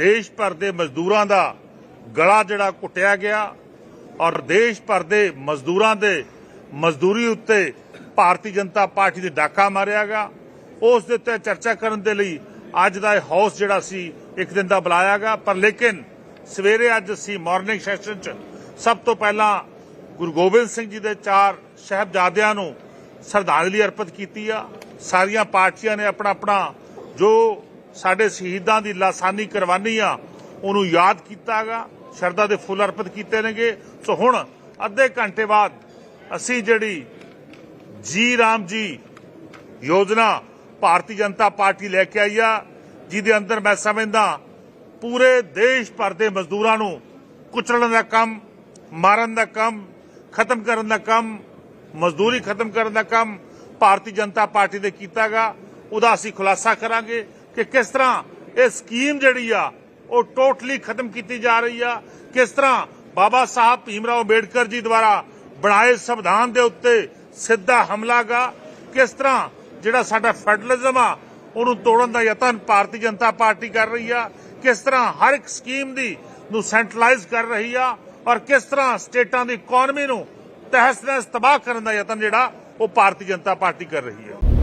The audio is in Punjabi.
ਦੇਸ਼ ਭਰ ਦੇ ਮਜ਼ਦੂਰਾਂ ਦਾ ਗਲਾ ਜਿਹੜਾ ਕੁੱਟਿਆ ਗਿਆ ਔਰ ਦੇਸ਼ ਭਰ ਦੇ ਮਜ਼ਦੂਰਾਂ ਦੇ ਮਜ਼ਦੂਰੀ ਉੱਤੇ ਭਾਰਤੀ ਜਨਤਾ ਪਾਰਟੀ ਦੇ ਡਾਕਾ ਮਾਰਿਆ ਗਿਆ। ਉਸ ਦੇ ਉੱਤੇ ਚਰਚਾ ਕਰਨ ਦੇ ਲਈ ਅੱਜ ਦਾ ਇਹ ਹਾਊਸ ਜਿਹੜਾ ਸੀ, ਇੱਕ ਦਿਨ ਦਾ ਬੁਲਾਇਆ ਗਿਆ, ਪਰ ਲੇਕਿਨ ਸਵੇਰੇ ਅੱਜ ਅਸੀਂ ਮਾਰਨਿੰਗ ਸੈਸ਼ਨ 'ਚ ਸਭ ਤੋਂ ਪਹਿਲਾਂ ਗੁਰੂ ਗੋਬਿੰਦ ਸਿੰਘ ਜੀ ਦੇ ਚਾਰ ਸਾਹਿਬਜ਼ਾਦਿਆਂ ਨੂੰ ਸ਼ਰਧਾਂਜਲੀ ਅਰਪਿਤ ਕੀਤੀ ਆ। ਸਾਰੀਆਂ ਪਾਰਟੀਆਂ ਨੇ ਆਪਣਾ ਆਪਣਾ ਜੋ ਸਾਡੇ ਸ਼ਹੀਦਾਂ ਦੀ ਲਾਸਾਨੀ ਕੁਰਬਾਨੀ ਆ, ਉਹਨੂੰ ਯਾਦ ਕੀਤਾਗਾ ਸ਼ਰਧਾ ਦੇ ਫੁੱਲ ਅਰਪਿਤ ਕੀਤੇ ਨੇਗੇ। ਸੋ ਹੁਣ ਅੱਧੇ ਘੰਟੇ ਬਾਅਦ ਅਸੀਂ ਜਿਹੜੀ ਜੀ ਰਾਮ ਜੀ ਯੋਜਨਾ ਭਾਰਤੀ ਜਨਤਾ ਪਾਰਟੀ ਲੈ ਕੇ ਆਈ ਆ, ਜਿਹਦੇ ਅੰਦਰ ਮੈਂ ਸਮਝਦਾ ਪੂਰੇ ਦੇਸ਼ ਭਰ ਦੇ ਮਜ਼ਦੂਰਾਂ ਨੂੰ ਕੁਚਲਣ ਦਾ ਕੰਮ, ਮਾਰਨ ਦਾ ਕੰਮ, ਖਤਮ ਕਰਨ ਦਾ ਕੰਮ, ਮਜ਼ਦੂਰੀ ਖਤਮ ਕਰਨ ਦਾ ਕੰਮ ਭਾਰਤੀ ਜਨਤਾ ਪਾਰਟੀ ਦੇ ਕੀਤਾਗਾ ਉਹਦਾ ਅਸੀਂ ਖੁਲਾਸਾ ਕਰਾਂਗੇ। ਕਿ ਕਿਸ ਤਰ੍ਹਾਂ ਇਹ ਸਕੀਮ ਜਿਹੜੀ ਆ, ਉਹ ਟੋਟਲੀ ਖਤਮ ਕੀਤੀ ਜਾ ਰਹੀ ਆ। ਕਿਸ ਤਰ੍ਹਾਂ ਬਾਬਾ ਸਾਹਿਬ ਭੀਮਰਾਓ ਅੰਬੇਡਕਰ ਜੀ ਦੁਆਰਾ ਬਣਾਏ ਸੰਵਿਧਾਨ ਦੇ ਉੱਤੇ ਸਿੱਧਾ ਹਮਲਾਗਾ ਕਿਸ ਤਰ੍ਹਾਂ ਜਿਹੜਾ ਸਾਡਾ ਫੈਡਰਲਿਜ਼ਮ ਆ, ਉਹਨੂੰ ਤੋੜਨ ਦਾ ਯਤਨ ਭਾਰਤੀ ਜਨਤਾ ਪਾਰਟੀ ਕਰ ਰਹੀ ਆ। ਕਿਸ ਤਰ੍ਹਾਂ ਹਰ ਇੱਕ ਸਕੀਮ ਦੀ ਨੂੰ ਸੈਂਟਰਲਾਈਜ਼ ਕਰ ਰਹੀ ਆ ਔਰ ਕਿਸ ਤਰ੍ਹਾਂ ਸਟੇਟਾਂ ਦੀ ਇਕਨੋਮੀ ਨੂੰ ਤਹਿਸ ਨਹਿਸ ਤਬਾਹ ਕਰਨ ਦਾ ਯਤਨ ਜਿਹੜਾ, ਉਹ ਭਾਰਤੀ ਜਨਤਾ ਪਾਰਟੀ ਕਰ ਰਹੀ ਹੈ